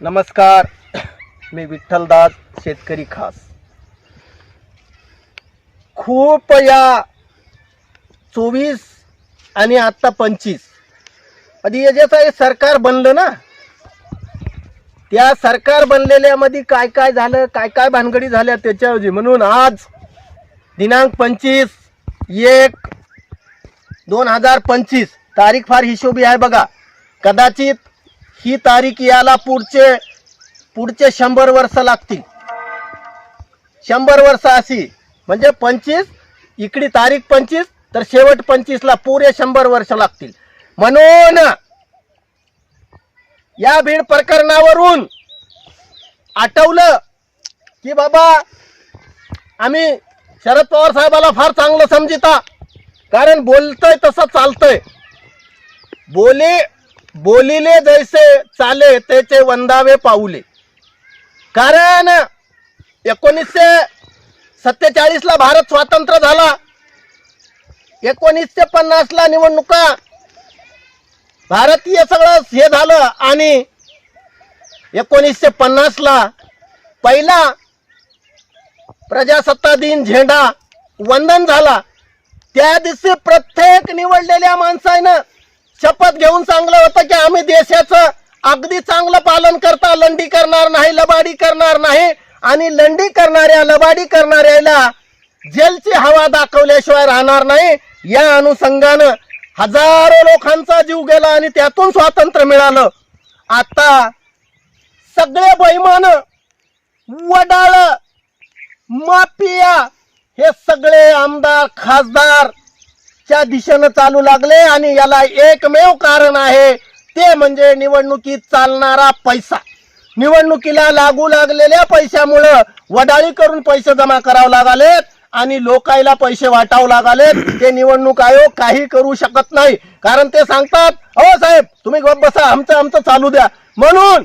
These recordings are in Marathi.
नमस्कार मी विठ्ठलदास शेतकरी खास. खूप या चोवीस आणि आत्ता पंचवीस. आधी याच्याचं हे सरकार बनलं ना त्या सरकार बनलेल्यामध्ये काय काय झालं काय काय भानगडी झाल्या त्याच्याऐवजी म्हणून आज दिनांक पंचवीस एक दोन हजार पंचवीस तारीख फार हिशोबी आहे बघा. कदाचित ही तारीख याला पुढचे पुढचे शंभर वर्ष लागतील. शंभर वर्ष अशी म्हणजे पंचवीस इकडे तारीख पंचवीस तर शेवट पंचवीसला पुरे शंभर वर्ष लागतील. म्हणून या भीड प्रकरणावरून आठवलं की बाबा आम्ही शरद पवार साहेबाला फार चांगलं समजिता. कारण बोलतोय तसं चालतंय. बोले बोलिले जैसे चाले त्याचे वंदावे पाऊले. कारण एकोणीसशे सत्तेचाळीसला भारत स्वातंत्र्य झाला. एकोणीसशे पन्नासला निवडणुका. भारतीय सगळं हे झालं आणि एकोणीसशे पन्नासला पहिला प्रजासत्ता दिन झेंडा वंदन झाला. त्या दिवशी प्रत्येक निवडलेल्या माणसानं शपथ घेऊन सांगलं होतं की आम्ही देशाचं अगदी चांगलं पालन करता लंडी करणार नाही लबाडी करणार नाही. आणि लंडी करणाऱ्या लबाडी करणाऱ्याला जेलची हवा दाखवल्याशिवाय राहणार नाही. या अनुषंगानं हजारो लोकांचा जीव गेला आणि त्यातून स्वातंत्र्य मिळालं. आता सगळे बैमान वडाळ माफिया हे सगळे आमदार खासदार च्या दिशेनं चालू लागले आणि याला एकमेव कारण आहे ते म्हणजे निवडणुकीत चालणारा पैसा. निवडणुकीला लागू लागलेल्या पैशामुळं वडाळी करून पैसे जमा करावं लागलेत आणि लोकायला पैसे वाटावं लागलेत. ते निवडणूक आयोग काही करू शकत नाही. कारण ते सांगतात हो साहेब तुम्ही बसा आमचं आमचं चालू द्या. म्हणून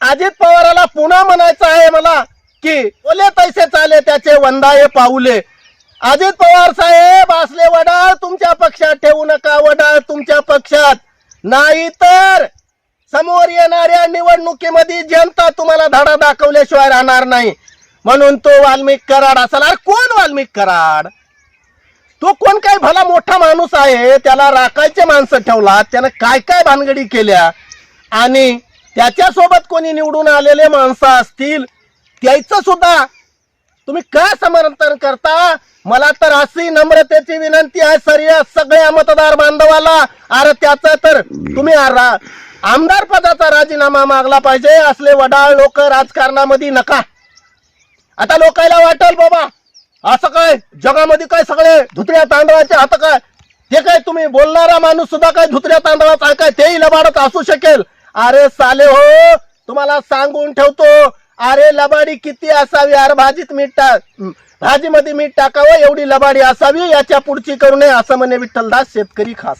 अजित पवाराला पुन्हा म्हणायचं आहे मला की ओले पैसे चाले त्याचे वंदाये पाऊले. अजित पवार साहेब असले वडाळ तुमच्या पक्षात ठेवू नका वडाळ तुमच्या पक्षात. नाही तर समोर येणाऱ्या निवडणुकीमध्ये जनता तुम्हाला धडा दाखवल्याशिवाय राहणार नाही. म्हणून तो वाल्मिक कराड असला. अरे कोण वाल्मिक कराड? तो कोण काय भला मोठा माणूस आहे? त्याला राखायचे माणसं ठेवला त्यानं काय काय भानगडी केल्या? आणि त्याच्यासोबत कोणी निवडून आलेले माणसं असतील त्याचं सुद्धा तुम्ही का समर्थन करता? मला तर अशी नम्रतेची विनंती आहे सर्व सगळ्या मतदार बांधवाला. अरे त्याचा तर तुम्ही आमदार पदाचा राजीनामा मागला पाहिजे असले वडाळ लोक राजकारणामध्ये नका. आता लोकायला वाटेल बाबा असं काय? जगामध्ये काय सगळे धुतऱ्या तांदळाचे आता काय? ते काय तुम्ही बोलणारा माणूस सुद्धा काय धुतऱ्या तांदळाचा आहे काय? तेही लबाडत असू शकेल. अरे साले हो तुम्हाला सांगून ठेवतो अरे लबाडी किती असावी? अरे भाजीत मीठ टाक भाजीमध्ये मीठ टाकावं एवढी लबाडी असावी? याच्या पुढची करू नये असं म्हणे विठ्ठलदास शेतकरी खास.